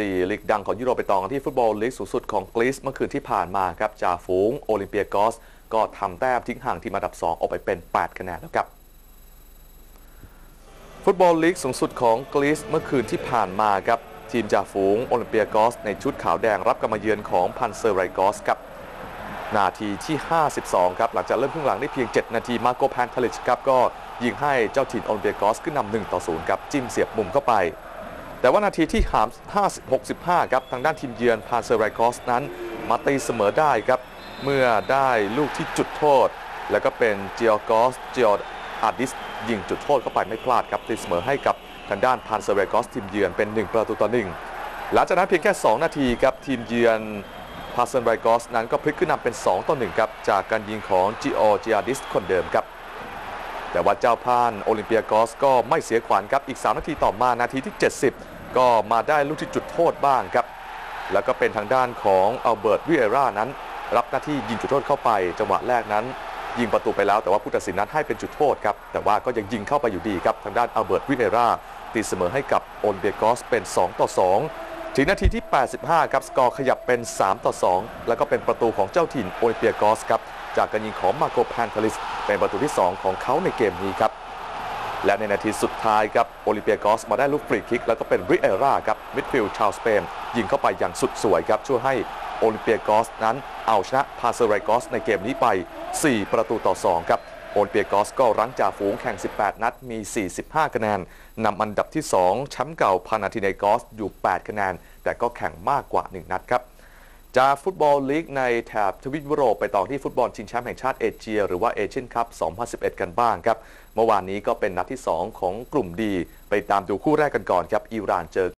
4ลีกดังของยุโรปไปต่อกันที่ฟุตบอลลีกสูงสุดของกรีซเมื่อคืนที่ผ่านมาครับจ่าฝูงโอลิมเปียกอส ก็ทำแต้มทิ้งห่างทีมอันดับ 2 ออกไปเป็น 8 คะแนนแล้วครับฟุตบอลลีกสูงสุดของกรีซเมื่อคืนที่ผ่านมาครับทีมจ่าฝูงโอลิมเปียกอส ในชุดขาวแดงรับกำมาเยือนของพันเซอร์ไรกอสครับนาทีที่ 52 ครับ หลังจากเริ่มครึ่งหลังได้เพียง 7 นาที มาโกแพนทลิชครับ ก็ยิงให้เจ้าถิ่นโอลิมเปียกอสขึ้นนำ1ต่อ0ครับ จิ้มเสียบมุมเข้าไป แต่ว่านาทีที่5 65ครับทางด้านทีมเยือนพาเซอร์ไรกอสนั้นมาตีเสมอได้ครับ เมื่อได้ลูกที่จุดโทษ แล้วก็เป็นเจียกอสเจียอาร์ดิสยิงจุดโทษเข้าไปไม่พลาดครับตีเสมอให้กับทางด้านพานเซอร์ไรกอสทีมเยือนเป็น 1 ประตูต่อ1หลังจากนั้นเพียงแค่ 2 นาทีครับทีมเยือนพาเซนไรกอสนั้นก็พลิกขึ้นนำเป็น 2 ต่อ1ครับจากการยิงของจิโอจิอาดิสคนเดิมครับ แต่ว่าเจ้าพานโอลิมเปียกอสก็ไม่เสียขวัญครับอีก 3 นาทีต่อมานาทีที่ 70 ก็มาได้ลูกที่จุดโทษบ้างครับ แล้วก็เป็นทางด้านของอัลเบิร์ตวิเอร่านั้น รับหน้าที่ยิงจุดโทษเข้าไป จังหวะแรกนั้น ยิงประตูไปแล้วแต่ว่าผู้ตัดสินนั้นให้เป็นจุดโทษครับแต่ว่าก็ยังยิงเข้าไปอยู่ดีครับทางด้านอัลเบิร์ตวิเอร่าตีเสมอให้กับโอลิมเปียกอสเป็น 2 ต่อ 2 ถึงนาทีที่ 85 ครับสกอร์ขยับเป็น 3 ต่อ 2 แล้วก็เป็นประตูของเจ้าถิ่นโอลิเปียกอสครับจากการยิงของมาโกแพนทลิส เป็นประตูที่ 2 ของเขาในเกมนี้ครับ และในนาทีสุดท้ายครับโอลิเปียกอสมาได้ลูกฟรีคิก แล้วก็เป็นริเอร่าครับมิดฟิลด์ชาวสเปนยิงเข้าไปอย่างสุดสวยครับช่วยให้โอลิเปียกอสนั้นเอาชนะพาเซร์ไรกอสในเกมนี้ไป 4 ประตูต่อ 2 ครับ โอลเปียกอสก็รั้งจ่าฝูงแข่ง 18 นัดมี 45 คะแนนนำอันดับที่ 2 แชมป์เก่าพานาธิเนกอสอยู่ 8 คะแนน แต่ก็แข่งมากกว่า 1 นัดครับจากฟุตบอลลีกในแถบทวีปยุโรปไปต่อที่ฟุตบอลชิงแชมป์แห่งชาติเอเชีย หรือว่าเอเชียนคัพ 2011 กันบ้างครับ เมื่อวานนี้ก็เป็นนัดที่ 2 ของกลุ่มดี ไปตามดูคู่แรกกันก่อนครับอิหร่านเจอ